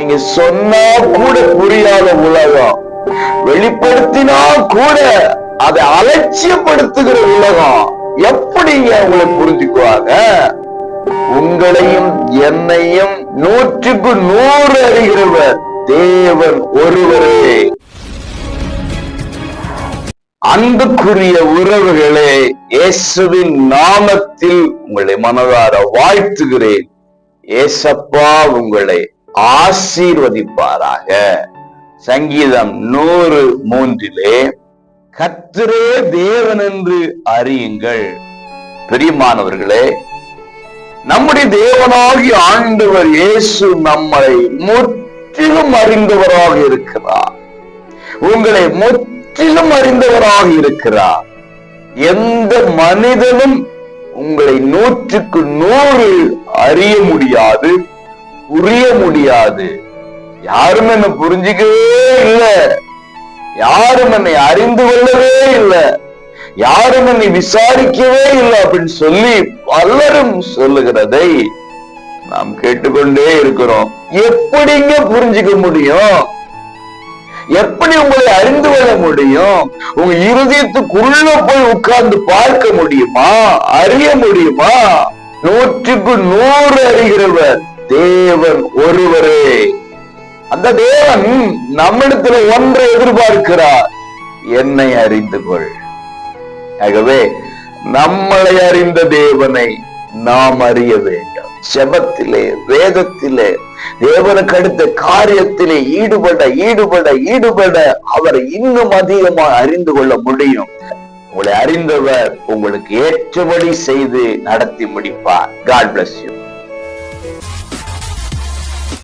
நீங்க சொன்னா கூட புரியாத உலகம். வெளிப்படுத்தினா கூட அதை அலட்சியப்படுத்துகிற உலகம். எப்படிங்க உங்களை புரிஞ்சுக்குவாங்க? உங்களையும் என்னையும் நூற்றுக்கு நூறு அறிகிறவர் தேவன் ஒருவரே. அன்புக்குரிய உறவுகளே இயேசுவின் நாமத்தில் உங்களை மனதார வாழ்த்துகிறேன். ஏசப்பா உங்களை ஆசீர்வதிப்பாராக. சங்கீதம் நூறு மூன்றிலே கத்திரே தேவன் என்று அறியுங்கள். பிரியமானவர்களே நம்முடைய தேவனாகி ஆண்டவர் இயேசு நம்மை முற்றிலும் அறிந்தவராக இருக்கிறார். உங்களை முற்றிலும் அறிந்தவராக இருக்கிறார். எந்த மனிதனும் உங்களை நூற்றுக்கு நூறு அறிய முடியாது. புரிய முடியாது. யாரும் என்ன புரிஞ்சுக்கவே இல்லை. யாரும் என்னை அறிந்து கொள்ளவே இல்லை. யாரும் என்னை விசாரிக்கவே இல்லை அப்படின்னு சொல்லி பலரும் சொல்லுகிறதை நாம் கேட்டுக்கொண்டே இருக்கிறோம். எப்படிங்க புரிஞ்சுக்க முடியும்? எப்படி உங்களை அறிந்து கொள்ள முடியும்? உங்க இருதயத்துக்குள்ள போய் உட்கார்ந்து பார்க்க முடியுமா? அறிய முடியுமா? நூற்றுக்கு நூறு அறிகிறவர் தேவன் ஒருவரே. அந்த தேவன் நம்மிடத்துல ஒன்றை எதிர்பார்க்கிறார். என்னை அறிந்து கொள். ஆகவே நம்மளை அறிந்த தேவனை நாம் அறிய வேண்டும். செபத்திலே வேதத்திலே தேவனுக்கு அடுத்த காரியத்திலே ஈடுபட ஈடுபட ஈடுபட அவரை இன்னும் அதிகமாக அறிந்து கொள்ள முடியும். உங்களை அறிந்தவர் உங்களுக்கு ஏற்றபடி செய்து நடத்தி முடிப்பார். God bless you